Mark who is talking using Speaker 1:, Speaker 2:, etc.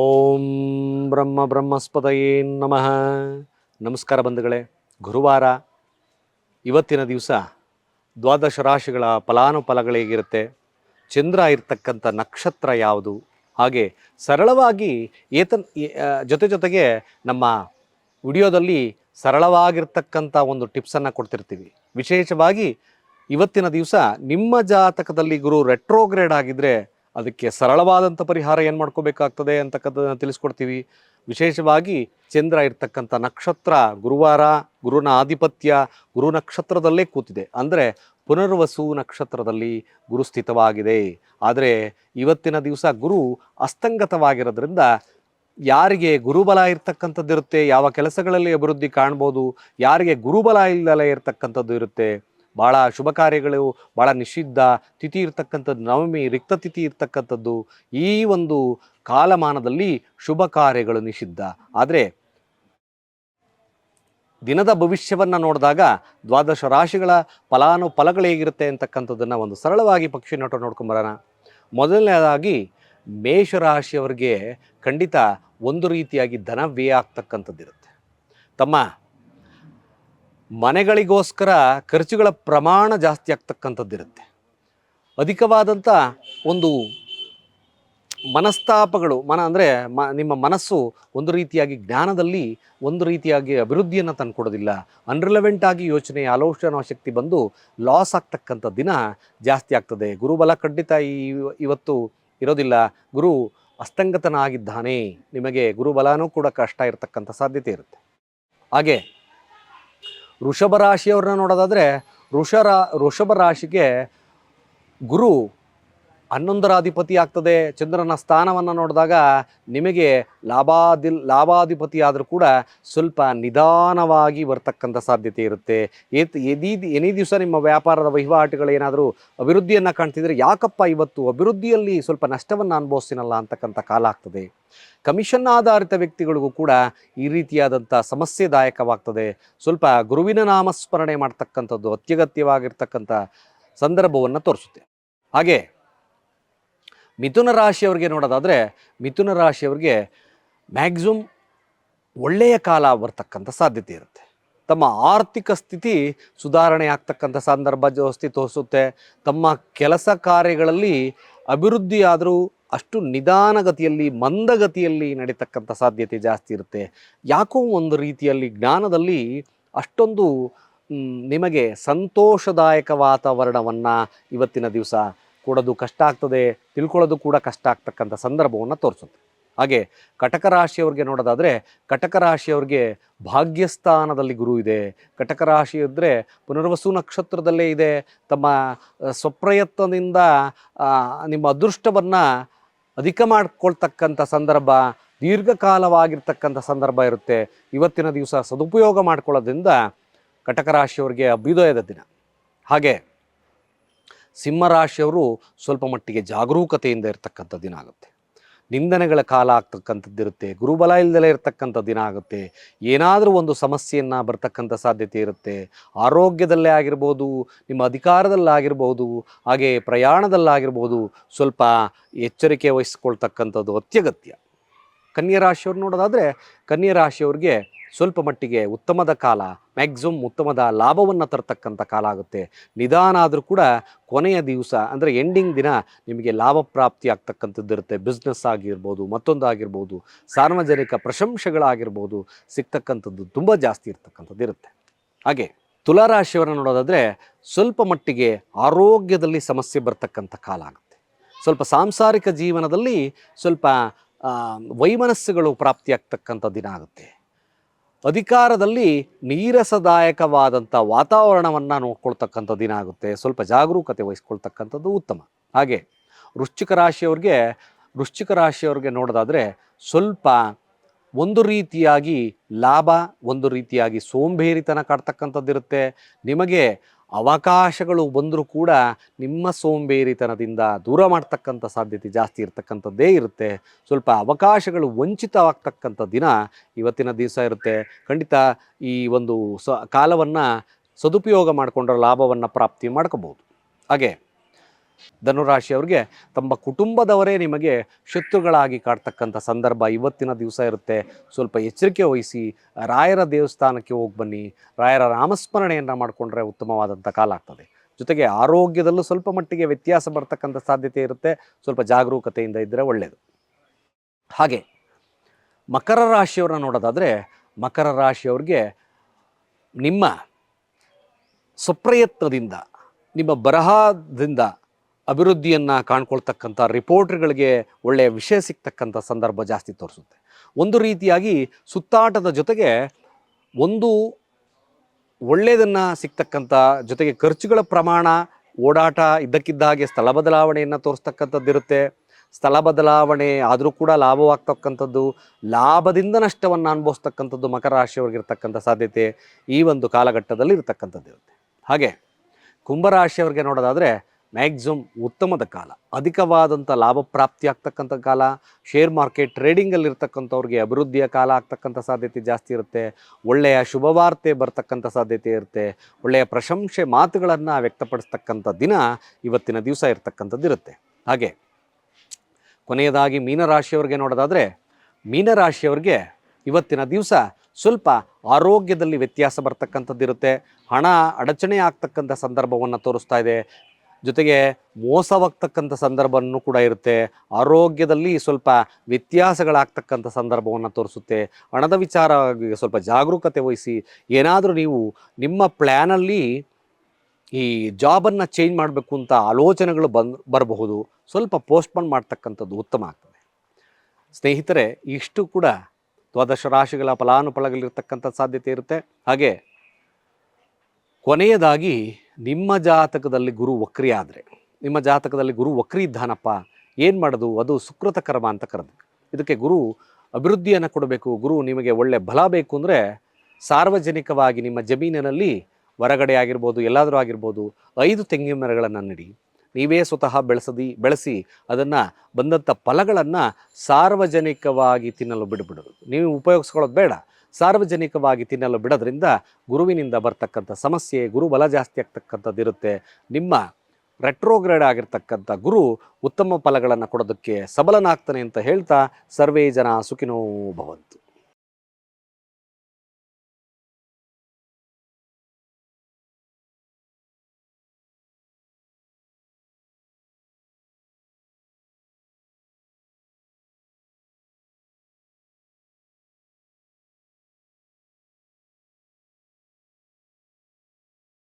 Speaker 1: ಓಂ ಬ್ರಹ್ಮ ಬ್ರಹ್ಮಸ್ಪದಯೇ ನಮಃ. ನಮಸ್ಕಾರ ಬಂಧುಗಳೇ, ಗುರುವಾರ ಇವತ್ತಿನ ದಿವಸ ದ್ವಾದಶ ರಾಶಿಗಳ ಫಲಾನುಫಲಗಳೇಗಿರುತ್ತೆ, ಚಂದ್ರ ಇರ್ತಕ್ಕಂಥ ನಕ್ಷತ್ರ ಯಾವುದು? ಹಾಗೆ ಸರಳವಾಗಿ ಏತನ್ ಜೊತೆ ಜೊತೆಗೆ ನಮ್ಮ ವಿಡಿಯೋದಲ್ಲಿ ಸರಳವಾಗಿರ್ತಕ್ಕಂಥ ಒಂದು ಟಿಪ್ಸನ್ನು ಕೊಡ್ತಿರ್ತೀವಿ. ವಿಶೇಷವಾಗಿ ಇವತ್ತಿನ ದಿವಸ ನಿಮ್ಮ ಜಾತಕದಲ್ಲಿ ಗುರು ರೆಟ್ರೋಗ್ರೇಡ್ ಆಗಿದ್ರೆ ಅದಕ್ಕೆ ಸರಳವಾದಂಥ ಪರಿಹಾರ ಏನು ಮಾಡ್ಕೋಬೇಕಾಗ್ತದೆ ಅಂತಕ್ಕಂಥದ್ದನ್ನು ತಿಳಿಸ್ಕೊಡ್ತೀವಿ. ವಿಶೇಷವಾಗಿ ಚಂದ್ರ ಇರ್ತಕ್ಕಂಥ ನಕ್ಷತ್ರ ಗುರುವಾರ ಗುರುನ ಆಧಿಪತ್ಯ ಗುರು ನಕ್ಷತ್ರದಲ್ಲೇ ಕೂತಿದೆ. ಅಂದರೆ ಪುನರ್ವಸು ನಕ್ಷತ್ರದಲ್ಲಿ ಗುರು ಸ್ಥಿತವಾಗಿದೆ. ಆದರೆ ಇವತ್ತಿನ ದಿವಸ ಗುರು ಅಸ್ತಂಗತವಾಗಿರೋದ್ರಿಂದ ಯಾರಿಗೆ ಗುರುಬಲ ಇರ್ತಕ್ಕಂಥದ್ದು ಇರುತ್ತೆ ಯಾವ ಕೆಲಸಗಳಲ್ಲಿ ಅಭಿವೃದ್ಧಿ ಕಾಣ್ಬೋದು, ಯಾರಿಗೆ ಗುರುಬಲ ಇಲ್ಲದಲೇ ಇರ್ತಕ್ಕಂಥದ್ದು ಇರುತ್ತೆ ಭಾಳ ಶುಭ ಕಾರ್ಯಗಳು ಭಾಳ ನಿಷಿದ್ಧ, ತಿಥಿ ಇರ್ತಕ್ಕಂಥದ್ದು ನವಮಿ, ರಿಕ್ತ ತಿಥಿ ಇರ್ತಕ್ಕಂಥದ್ದು ಈ ಒಂದು ಕಾಲಮಾನದಲ್ಲಿ ಶುಭ ಕಾರ್ಯಗಳು ನಿಷಿದ್ಧ. ಆದರೆ ದಿನದ ಭವಿಷ್ಯವನ್ನು ನೋಡಿದಾಗ ದ್ವಾದಶ ರಾಶಿಗಳ ಫಲಾನುಫಲಗಳು ಹೇಗಿರುತ್ತೆ ಅಂತಕ್ಕಂಥದ್ದನ್ನು ಒಂದು ಸರಳವಾಗಿ ಪಕ್ಷಿ ನೋಟ ನೋಡ್ಕೊಂಬರೋಣ ಮೊದಲನೇದಾಗಿ ಮೇಷರಾಶಿಯವರಿಗೆ ಖಂಡಿತ ಒಂದು ರೀತಿಯಾಗಿ ಧನ ವ್ಯಯ ಆಗ್ತಕ್ಕಂಥದ್ದಿರುತ್ತೆ. ತಮ್ಮ ಮನೆಗಳಿಗೋಸ್ಕರ ಖರ್ಚುಗಳ ಪ್ರಮಾಣ ಜಾಸ್ತಿ ಆಗ್ತಕ್ಕಂಥದ್ದಿರುತ್ತೆ. ಅಧಿಕವಾದಂಥ ಒಂದು ಮನಸ್ತಾಪಗಳು, ಮನ ಅಂದರೆ ಮ, ನಿಮ್ಮ ಮನಸ್ಸು ಒಂದು ರೀತಿಯಾಗಿ ಜ್ಞಾನದಲ್ಲಿ ಒಂದು ರೀತಿಯಾಗಿ ಅಭಿವೃದ್ಧಿಯನ್ನು ತಂದುಕೊಡೋದಿಲ್ಲ. ಅನ್ರಿಲೆವೆಂಟ್ ಆಗಿ ಯೋಚನೆ ಆಲೋಚನಾ ಶಕ್ತಿ ಬಂದು ಲಾಸ್ ಆಗ್ತಕ್ಕಂಥ ದಿನ ಜಾಸ್ತಿ ಆಗ್ತದೆ. ಗುರುಬಲ ಖಂಡಿತ ಈ ಇವತ್ತು ಇರೋದಿಲ್ಲ. ಗುರು ಅಸ್ತಂಗತನಾಗಿದ್ದಾನೆ. ನಿಮಗೆ ಗುರುಬಲನೂ ಕೂಡ ಕಷ್ಟ ಇರತಕ್ಕಂಥ ಸಾಧ್ಯತೆ ಇರುತ್ತೆ. ಹಾಗೆ ವೃಷಭ ರಾಶಿಯವ್ರನ್ನ ನೋಡೋದಾದರೆ ವೃಷರ ವೃಷಭ ರಾಶಿಗೆ ಗುರು ಹನ್ನೊಂದರ ಅಧಿಪತಿ ಆಗ್ತದೆ. ಚಂದ್ರನ ಸ್ಥಾನವನ್ನು ನೋಡಿದಾಗ ನಿಮಗೆ ಲಾಭಾದಿ ಲಾಭಾಧಿಪತಿ ಆದರೂ ಕೂಡ ಸ್ವಲ್ಪ ನಿಧಾನವಾಗಿ ಬರ್ತಕ್ಕಂಥ ಸಾಧ್ಯತೆ ಇರುತ್ತೆ. ಏತ್, ಎದೀ, ಎನಿ ದಿವಸ ನಿಮ್ಮ ವ್ಯಾಪಾರದ ವಹಿವಾಟುಗಳೇನಾದರೂ ಅಭಿವೃದ್ಧಿಯನ್ನು ಕಾಣ್ತಿದ್ರೆ ಯಾಕಪ್ಪ ಇವತ್ತು ಅಭಿವೃದ್ಧಿಯಲ್ಲಿ ಸ್ವಲ್ಪ ನಷ್ಟವನ್ನು ಅನುಭವಿಸ್ತೀನಲ್ಲ ಅಂತಕ್ಕಂಥ ಕಾಲ ಆಗ್ತದೆ. ಕಮಿಷನ್ ಆಧಾರಿತ ವ್ಯಕ್ತಿಗಳಿಗೂ ಕೂಡ ಈ ರೀತಿಯಾದಂಥ ಸಮಸ್ಯೆದಾಯಕವಾಗ್ತದೆ. ಸ್ವಲ್ಪ ಗುರುವಿನ ನಾಮಸ್ಮರಣೆ ಮಾಡ್ತಕ್ಕಂಥದ್ದು ಅತ್ಯಗತ್ಯವಾಗಿರ್ತಕ್ಕಂಥ ಸಂದರ್ಭವನ್ನು ತೋರಿಸುತ್ತೆ. ಹಾಗೆ ಮಿಥುನ ರಾಶಿಯವ್ರಿಗೆ ನೋಡೋದಾದರೆ ಮಿಥುನ ರಾಶಿಯವ್ರಿಗೆ ಮ್ಯಾಕ್ಸಿಮಮ್ ಒಳ್ಳೆಯ ಕಾಲ ಬರ್ತಕ್ಕಂಥ ಸಾಧ್ಯತೆ ಇರುತ್ತೆ. ತಮ್ಮ ಆರ್ಥಿಕ ಸ್ಥಿತಿ ಸುಧಾರಣೆ ಆಗ್ತಕ್ಕಂಥ ಸಂದರ್ಭ ಜಾಸ್ತಿ ತೋರಿಸುತ್ತೆ ತಮ್ಮ ಕೆಲಸ ಕಾರ್ಯಗಳಲ್ಲಿ ಅಭಿವೃದ್ಧಿಯಾದರೂ ಅಷ್ಟು ನಿಧಾನಗತಿಯಲ್ಲಿ, ಮಂದಗತಿಯಲ್ಲಿ ನಡೀತಕ್ಕಂಥ ಸಾಧ್ಯತೆ ಜಾಸ್ತಿ ಇರುತ್ತೆ. ಯಾಕೋ ಒಂದು ರೀತಿಯಲ್ಲಿ ಜ್ಞಾನದಲ್ಲಿ ಅಷ್ಟೊಂದು ನಿಮಗೆ ಸಂತೋಷದಾಯಕ ವಾತಾವರಣವನ್ನು ಇವತ್ತಿನ ದಿವಸ ಕೊಡೋದು ಕಷ್ಟ ಆಗ್ತದೆ, ತಿಳ್ಕೊಳ್ಳೋದು ಕೂಡ ಕಷ್ಟ ಆಗ್ತಕ್ಕಂಥ ಸಂದರ್ಭವನ್ನು ತೋರಿಸುತ್ತೆ. ಹಾಗೆ ಕಟಕ ರಾಶಿಯವ್ರಿಗೆ ನೋಡೋದಾದರೆ, ಕಟಕ ರಾಶಿಯವ್ರಿಗೆ ಭಾಗ್ಯಸ್ಥಾನದಲ್ಲಿ ಗುರು ಇದೆ. ಕಟಕ ರಾಶಿ ಇದ್ದರೆ ಪುನರ್ವಸು ನಕ್ಷತ್ರದಲ್ಲೇ ಇದೆ. ತಮ್ಮ ಸ್ವಪ್ರಯತ್ನದಿಂದ ನಿಮ್ಮ ಅದೃಷ್ಟವನ್ನು ಅಧಿಕ ಮಾಡ್ಕೊಳ್ತಕ್ಕಂಥ ಸಂದರ್ಭ, ದೀರ್ಘಕಾಲವಾಗಿರ್ತಕ್ಕಂಥ ಸಂದರ್ಭ ಇರುತ್ತೆ. ಇವತ್ತಿನ ದಿವಸ ಸದುಪಯೋಗ ಮಾಡ್ಕೊಳ್ಳೋದ್ರಿಂದ ಕಟಕ ರಾಶಿಯವ್ರಿಗೆ ಅಭ್ಯುದಯದ ದಿನ. ಹಾಗೆ ಸಿಂಹರಾಶಿಯವರು ಸ್ವಲ್ಪ ಮಟ್ಟಿಗೆ ಜಾಗರೂಕತೆಯಿಂದ ಇರತಕ್ಕಂಥ ದಿನ ಆಗುತ್ತೆ. ನಿಂದನೆಗಳ ಕಾಲ ಆಗ್ತಕ್ಕಂಥದ್ದಿರುತ್ತೆ, ಗುರುಬಲ ಇಲ್ಲದಲೇ ಇರತಕ್ಕಂಥ ದಿನ ಆಗುತ್ತೆ. ಏನಾದರೂ ಒಂದು ಸಮಸ್ಯೆಯನ್ನು ಬರ್ತಕ್ಕಂಥ ಸಾಧ್ಯತೆ ಇರುತ್ತೆ. ಆರೋಗ್ಯದಲ್ಲೇ ಆಗಿರ್ಬೋದು, ನಿಮ್ಮ ಅಧಿಕಾರದಲ್ಲಾಗಿರ್ಬೋದು, ಹಾಗೆ ಪ್ರಯಾಣದಲ್ಲಾಗಿರ್ಬೋದು, ಸ್ವಲ್ಪ ಎಚ್ಚರಿಕೆ ವಹಿಸ್ಕೊಳ್ತಕ್ಕಂಥದ್ದು ಅತ್ಯಗತ್ಯ. ಕನ್ಯಾ ರಾಶಿಯವ್ರು ನೋಡೋದಾದರೆ ಕನ್ಯಾ ರಾಶಿಯವ್ರಿಗೆ ಸ್ವಲ್ಪ ಮಟ್ಟಿಗೆ ಉತ್ತಮದ ಕಾಲ ಮ್ಯಾಕ್ಸಿಮಮ್ ಉತ್ತಮದ ಲಾಭವನ್ನು ತರತಕ್ಕಂಥ ಕಾಲ ಆಗುತ್ತೆ. ನಿಧಾನ ಆದರೂ ಕೂಡ ಕೊನೆಯ ದಿವಸ ಅಂದರೆ ಎಂಡಿಂಗ್ ದಿನ ನಿಮಗೆ ಲಾಭ ಪ್ರಾಪ್ತಿ ಆಗ್ತಕ್ಕಂಥದ್ದು ಇರುತ್ತೆ. ಬಿಸ್ನೆಸ್ ಆಗಿರ್ಬೋದು, ಮತ್ತೊಂದು ಆಗಿರ್ಬೋದು, ಸಾರ್ವಜನಿಕ ಪ್ರಶಂಸೆಗಳಾಗಿರ್ಬೋದು, ಸಿಗ್ತಕ್ಕಂಥದ್ದು ತುಂಬ ಜಾಸ್ತಿ ಇರ್ತಕ್ಕಂಥದ್ದು ಇರುತ್ತೆ. ಹಾಗೆ ತುಲಾರಾಶಿಯವರನ್ನು ನೋಡೋದಾದರೆ ಸ್ವಲ್ಪ ಮಟ್ಟಿಗೆ ಆರೋಗ್ಯದಲ್ಲಿ ಸಮಸ್ಯೆ ಬರ್ತಕ್ಕಂಥ ಕಾಲ ಆಗುತ್ತೆ. ಸ್ವಲ್ಪ ಸಾಂಸಾರಿಕ ಜೀವನದಲ್ಲಿ ಸ್ವಲ್ಪ ವೈಮನಸ್ಸುಗಳು ಪ್ರಾಪ್ತಿಯಾಗ್ತಕ್ಕಂಥ ದಿನ ಆಗುತ್ತೆ. ಅಧಿಕಾರದಲ್ಲಿ ನೀರಸದಾಯಕವಾದಂಥ ವಾತಾವರಣವನ್ನು ನೋಡ್ಕೊಳ್ತಕ್ಕಂಥ ದಿನ ಆಗುತ್ತೆ. ಸ್ವಲ್ಪ ಜಾಗರೂಕತೆ ವಹಿಸ್ಕೊಳ್ತಕ್ಕಂಥದ್ದು ಉತ್ತಮ. ಹಾಗೆ ವೃಶ್ಚಿಕ ರಾಶಿಯವ್ರಿಗೆ ವೃಶ್ಚಿಕ ರಾಶಿಯವ್ರಿಗೆ ನೋಡೋದಾದರೆ ಸ್ವಲ್ಪ ಒಂದು ರೀತಿಯಾಗಿ ಲಾಭ, ಒಂದು ರೀತಿಯಾಗಿ ಸೋಂಬೇರಿತನ ಕಾಡ್ತಕ್ಕಂಥದ್ದಿರುತ್ತೆ ನಿಮಗೆ ಅವಕಾಶಗಳು ಬಂದರೂ ಕೂಡ ನಿಮ್ಮ ಸೋಂಬೇರಿತನದಿಂದ ದೂರ ಮಾಡ್ತಕ್ಕಂಥ ಸಾಧ್ಯತೆ ಜಾಸ್ತಿ ಇರತಕ್ಕಂಥದ್ದೇ ಇರುತ್ತೆ. ಸ್ವಲ್ಪ ಅವಕಾಶಗಳು ವಂಚಿತವಾಗ್ತಕ್ಕಂಥ ದಿನ ಇವತ್ತಿನ ದಿವಸ ಇರುತ್ತೆ. ಖಂಡಿತ ಈ ಒಂದು ಸ ಕಾಲವನ್ನು ಸದುಪಯೋಗ ಮಾಡಿಕೊಂಡ್ರೆ ಲಾಭವನ್ನು ಪ್ರಾಪ್ತಿ ಮಾಡ್ಕೋಬೋದು. ಹಾಗೆ. ಧನುರಾಶಿಯವ್ರಿಗೆ ತಮ್ಮ ಕುಟುಂಬದವರೇ ನಿಮಗೆ ಶತ್ರುಗಳಾಗಿ ಕಾಡ್ತಕ್ಕಂಥ ಸಂದರ್ಭ ಇವತ್ತಿನ ದಿವಸ ಇರುತ್ತೆ. ಸ್ವಲ್ಪ ಎಚ್ಚರಿಕೆ ವಹಿಸಿ, ರಾಯರ ದೇವಸ್ಥಾನಕ್ಕೆ ಹೋಗಿ ಬನ್ನಿ. ರಾಯರ ನಾಮಸ್ಮರಣೆಯನ್ನು ಮಾಡಿಕೊಂಡ್ರೆ ಉತ್ತಮವಾದಂಥ ಕಾಲ ಆಗ್ತದೆ. ಜೊತೆಗೆ ಆರೋಗ್ಯದಲ್ಲೂ ಸ್ವಲ್ಪ ಮಟ್ಟಿಗೆ ವ್ಯತ್ಯಾಸ ಬರ್ತಕ್ಕಂಥ ಸಾಧ್ಯತೆ ಇರುತ್ತೆ. ಸ್ವಲ್ಪ ಜಾಗರೂಕತೆಯಿಂದ ಇದ್ದರೆ ಒಳ್ಳೆಯದು ಹಾಗೆ ಮಕರ ರಾಶಿಯವರನ್ನ ನೋಡೋದಾದರೆ ಮಕರ ರಾಶಿಯವ್ರಿಗೆ ನಿಮ್ಮ ಸ್ವಪ್ರಯತ್ನದಿಂದ, ನಿಮ್ಮ ಬರಹದಿಂದ ಅಭಿವೃದ್ಧಿಯನ್ನು ಕಾಣ್ಕೊಳ್ತಕ್ಕಂಥ ರಿಪೋರ್ಟ್ಗಳಿಗೆ ಒಳ್ಳೆಯ ವಿಷಯ ಸಿಗ್ತಕ್ಕಂಥ ಸಂದರ್ಭ ಜಾಸ್ತಿ ತೋರಿಸುತ್ತೆ. ಒಂದು ರೀತಿಯಾಗಿ ಸುತ್ತಾಟದ ಜೊತೆಗೆ ಒಂದು ಒಳ್ಳೆಯದನ್ನು ಸಿಗ್ತಕ್ಕಂಥ ಜೊತೆಗೆ ಖರ್ಚುಗಳ ಪ್ರಮಾಣ ಓಡಾಟ ಇದ್ದಕ್ಕಿದ್ದ ಹಾಗೆ ಸ್ಥಳ ಬದಲಾವಣೆಯನ್ನು ತೋರಿಸ್ತಕ್ಕಂಥದ್ದಿರುತ್ತೆ. ಸ್ಥಳ ಬದಲಾವಣೆ ಆದರೂ ಕೂಡ ಲಾಭವಾಗ್ತಕ್ಕಂಥದ್ದು, ಲಾಭದಿಂದ ನಷ್ಟವನ್ನು ಅನುಭವಿಸ್ತಕ್ಕಂಥದ್ದು ಮಕರ ರಾಶಿಯವ್ರಿಗಿರ್ತಕ್ಕಂಥ ಸಾಧ್ಯತೆ ಈ ಒಂದು ಕಾಲಘಟ್ಟದಲ್ಲಿ ಇರತಕ್ಕಂಥದ್ದು ಇರುತ್ತೆ ಹಾಗೆ ಕುಂಭರಾಶಿಯವ್ರಿಗೆ ನೋಡೋದಾದರೆ ಮ್ಯಾಕ್ಸಿಮಮ್ ಉತ್ತಮದ ಕಾಲ. ಅಧಿಕವಾದಂಥ ಲಾಭ ಪ್ರಾಪ್ತಿ ಆಗ್ತಕ್ಕಂಥ ಕಾಲ ಶೇರ್ ಮಾರ್ಕೆಟ್ ಟ್ರೇಡಿಂಗಲ್ಲಿ ಇರ್ತಕ್ಕಂಥವ್ರಿಗೆ ಅಭಿವೃದ್ಧಿಯ ಕಾಲ ಆಗ್ತಕ್ಕಂಥ ಸಾಧ್ಯತೆ ಜಾಸ್ತಿ ಇರುತ್ತೆ. ಒಳ್ಳೆಯ ಶುಭವಾರ್ತೆ ಬರ್ತಕ್ಕಂಥ ಸಾಧ್ಯತೆ ಇರುತ್ತೆ. ಒಳ್ಳೆಯ ಪ್ರಶಂಸೆ ಮಾತುಗಳನ್ನು ವ್ಯಕ್ತಪಡಿಸ್ತಕ್ಕಂಥ ದಿನ ಇವತ್ತಿನ ದಿವಸ ಇರ್ತಕ್ಕಂಥದ್ದು ಇರುತ್ತೆ. ಹಾಗೆ ಕೊನೆಯದಾಗಿ ಮೀನರಾಶಿಯವ್ರಿಗೆ ನೋಡೋದಾದರೆ, ಮೀನರಾಶಿಯವ್ರಿಗೆ ಇವತ್ತಿನ ದಿವಸ ಸ್ವಲ್ಪ ಆರೋಗ್ಯದಲ್ಲಿ ವ್ಯತ್ಯಾಸ ಬರ್ತಕ್ಕಂಥದ್ದಿರುತ್ತೆ. ಹಣ ಅಡಚಣೆ ಆಗ್ತಕ್ಕಂಥ ಸಂದರ್ಭವನ್ನು ತೋರಿಸ್ತಾ ಇದೆ. ಜೊತೆಗೆ ಮೋಸವಾಗ್ತಕ್ಕಂಥ ಸಂದರ್ಭವನ್ನು ಕೂಡ ಇರುತ್ತೆ. ಆರೋಗ್ಯದಲ್ಲಿ ಸ್ವಲ್ಪ ವ್ಯತ್ಯಾಸಗಳಾಗ್ತಕ್ಕಂಥ ಸಂದರ್ಭವನ್ನು ತೋರಿಸುತ್ತೆ. ಹಣದ ವಿಚಾರ ಸ್ವಲ್ಪ ಜಾಗರೂಕತೆ ವಹಿಸಿ, ಏನಾದರೂ ನೀವು ನಿಮ್ಮ ಪ್ಲ್ಯಾನಲ್ಲಿ ಈ ಜಾಬನ್ನು ಚೇಂಜ್ ಮಾಡಬೇಕು ಅಂತ ಆಲೋಚನೆಗಳು ಬಂದ್, ಬರಬಹುದು. ಸ್ವಲ್ಪ ಪೋಸ್ಟ್ಪೋನ್ ಮಾಡ್ತಕ್ಕಂಥದ್ದು ಉತ್ತಮ ಆಗ್ತದೆ. ಸ್ನೇಹಿತರೆ, ಇಷ್ಟು ಕೂಡ ದ್ವಾದಶ ರಾಶಿಗಳ ಫಲಾನುಫಲಗಳಿರ್ತಕ್ಕಂಥ ಸಾಧ್ಯತೆ ಇರುತ್ತೆ. ಹಾಗೆ ಕೊನೆಯದಾಗಿ ನಿಮ್ಮ ಜಾತಕದಲ್ಲಿ ಗುರು ವಕ್ರಿ ಆದರೆ, ನಿಮ್ಮ ಜಾತಕದಲ್ಲಿ ಗುರು ವಕ್ರಿ ಇದ್ದಾನಪ್ಪ, ಏನು ಮಾಡೋದು? ಅದು ಸುಕೃತ ಕರ್ಮ ಅಂತ ಕರೆದು. ಇದಕ್ಕೆ ಗುರು ಅಭಿವೃದ್ಧಿಯನ್ನು ಕೊಡಬೇಕು. ಗುರು ನಿಮಗೆ ಒಳ್ಳೆ ಬಲ ಬೇಕು ಅಂದರೆ ಸಾರ್ವಜನಿಕವಾಗಿ ನಿಮ್ಮ ಜಮೀನಿನಲ್ಲಿ ಹೊರಗಡೆ ಆಗಿರ್ಬೋದು, ಎಲ್ಲಾದರೂ ಆಗಿರ್ಬೋದು, ಐದು ತೆಂಗಿನ ಮರಗಳನ್ನು ನೆಡಿ. ನೀವೇ ಸ್ವತಃ ಬೆಳೆಸದಿ, ಬೆಳೆಸಿ, ಅದನ್ನು ಬಂದಂಥ ಫಲಗಳನ್ನು ಸಾರ್ವಜನಿಕವಾಗಿ ತಿನ್ನಲು ಬಿಡಬಿಡೋದು ನೀವು ಉಪಯೋಗಿಸ್ಕೊಳ್ಳೋದು ಬೇಡ. ಸಾರ್ವಜನಿಕವಾಗಿ ತಿನ್ನಲು ಬಿಡೋದ್ರಿಂದ ಗುರುವಿನಿಂದ ಬರ್ತಕ್ಕಂಥ ಸಮಸ್ಯೆ, ಗುರು ಬಲ ಜಾಸ್ತಿ ಆಗ್ತಕ್ಕಂಥದ್ದು ಇರುತ್ತೆ ನಿಮ್ಮ ರೆಟ್ರೋಗ್ರೇಡ್ ಆಗಿರ್ತಕ್ಕಂಥ ಗುರು ಉತ್ತಮ ಫಲಗಳನ್ನು ಕೊಡೋದಕ್ಕೆ ಸಬಲನಾಗ್ತಾನೆ ಅಂತ ಹೇಳ್ತಾ ಸರ್ವೇ ಜನ ಸುಖಿನೋ ಭವಂತು.